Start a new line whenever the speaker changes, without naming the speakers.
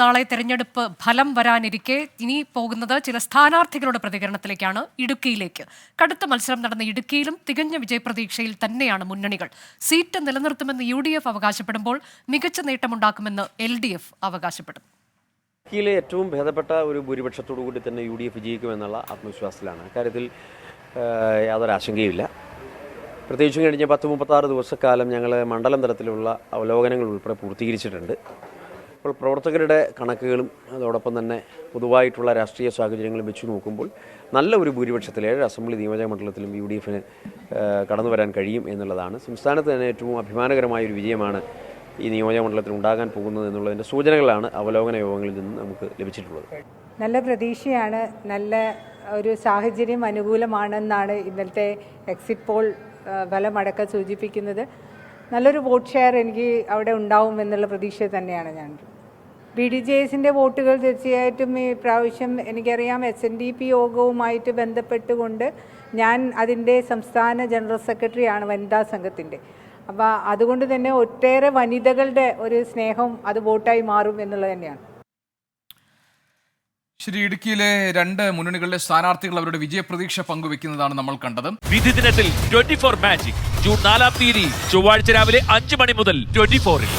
നാളെ തെരഞ്ഞെടുപ്പ് ഫലം വരാനിരിക്കെ ഇനി പോകുന്നത് ചില സ്ഥാനാർത്ഥികളുടെ പ്രതികരണത്തിലേക്കാണ് ഇടുക്കിയിലേക്ക്. കടുത്ത മത്സരം നടന്ന ഇടുക്കിയിലും തികഞ്ഞ വിജയപ്രതീക്ഷയിൽ തന്നെയാണ് മുന്നണികൾ. സീറ്റ് നിലനിർത്തുമെന്ന് യു ഡി എഫ് അവകാശപ്പെടുമ്പോൾ മികച്ച നേട്ടമുണ്ടാക്കുമെന്ന് എൽ ഡി എഫ് അവകാശപ്പെടും.
ഇടുക്കിയിലെ ഏറ്റവും ഭേദപ്പെട്ട ഒരു ഭൂരിപക്ഷത്തോടു കൂടി തന്നെ യു ഡി എഫ് വിജയിക്കുമെന്നുള്ള ആത്മവിശ്വാസത്തിലാണ്. കാര്യത്തിൽ യാതൊരു ആശങ്കയുമില്ല. പ്രത്യേകിച്ചും കഴിഞ്ഞ പത്ത് മുപ്പത്താറ് ദിവസക്കാലം ഞങ്ങൾ മണ്ഡലം തലത്തിലുള്ള അവലോകനങ്ങൾ ഉൾപ്പെടെ പൂർത്തീകരിച്ചിട്ടുണ്ട്. അപ്പോൾ പ്രവർത്തകരുടെ കണക്കുകളും അതോടൊപ്പം തന്നെ പൊതുവായിട്ടുള്ള രാഷ്ട്രീയ സാഹചര്യങ്ങളും വെച്ച് നോക്കുമ്പോൾ നല്ല ഒരു ഭൂരിപക്ഷത്തിൽ ഏഴ് അസംബ്ലി നിയോജക മണ്ഡലത്തിലും യു ഡി എഫിന് കടന്നു വരാൻ കഴിയും എന്നുള്ളതാണ്. സംസ്ഥാനത്ത് തന്നെ ഏറ്റവും അഭിമാനകരമായ ഒരു വിജയമാണ് ഈ നിയോജക മണ്ഡലത്തിൽ ഉണ്ടാകാൻ പോകുന്നത് എന്നുള്ളതിന്റെ സൂചനകളാണ് അവലോകന യോഗങ്ങളിൽ നിന്ന് നമുക്ക് ലഭിച്ചിട്ടുള്ളത്.
നല്ല പ്രതീക്ഷയാണ് നല്ല ഒരു സാഹചര്യം അനുകൂലമാണെന്നാണ് ഇന്നലത്തെ എക്സിറ്റ് പോൾ ഫലമടക്കം സൂചിപ്പിക്കുന്നത്. നല്ലൊരു വോട്ട് ഷെയർ എനിക്ക് അവിടെ ഉണ്ടാവും എന്നുള്ള പ്രതീക്ഷ തന്നെയാണ് ഞാൻ ബി ഡി ജെ എസിന്റെ വോട്ടുകൾ തീർച്ചയായിട്ടും ഈ പ്രാവശ്യം എനിക്കറിയാം എസ് എൻ ഡി പി യോഗവുമായിട്ട് ബന്ധപ്പെട്ടുകൊണ്ട് ഞാൻ അതിന്റെ സംസ്ഥാന ജനറൽ സെക്രട്ടറിയാണ് വനിതാ സംഘത്തിന്റെ. അപ്പോൾ അതുകൊണ്ട് തന്നെ ഒട്ടേറെ വനിതകളുടെ ഒരു സ്നേഹം അത് വോട്ടായി മാറും എന്നുള്ളത് തന്നെയാണ്.
ശരി ഇടുക്കിയിലെ രണ്ട് മുന്നണികളിലെ സ്ഥാനാർത്ഥികൾ അവരുടെ വിജയപ്രതീക്ഷ പങ്കുവെക്കുന്നതാണ് നമ്മൾ കണ്ടത്.
വിധി ദിനത്തിൽ ട്വന്റി ഫോർ മാജിക് ജൂൺ നാലാം തീയതി ചൊവ്വാഴ്ച രാവിലെ അഞ്ച് മണി മുതൽ ട്വന്റി ഫോറിൽ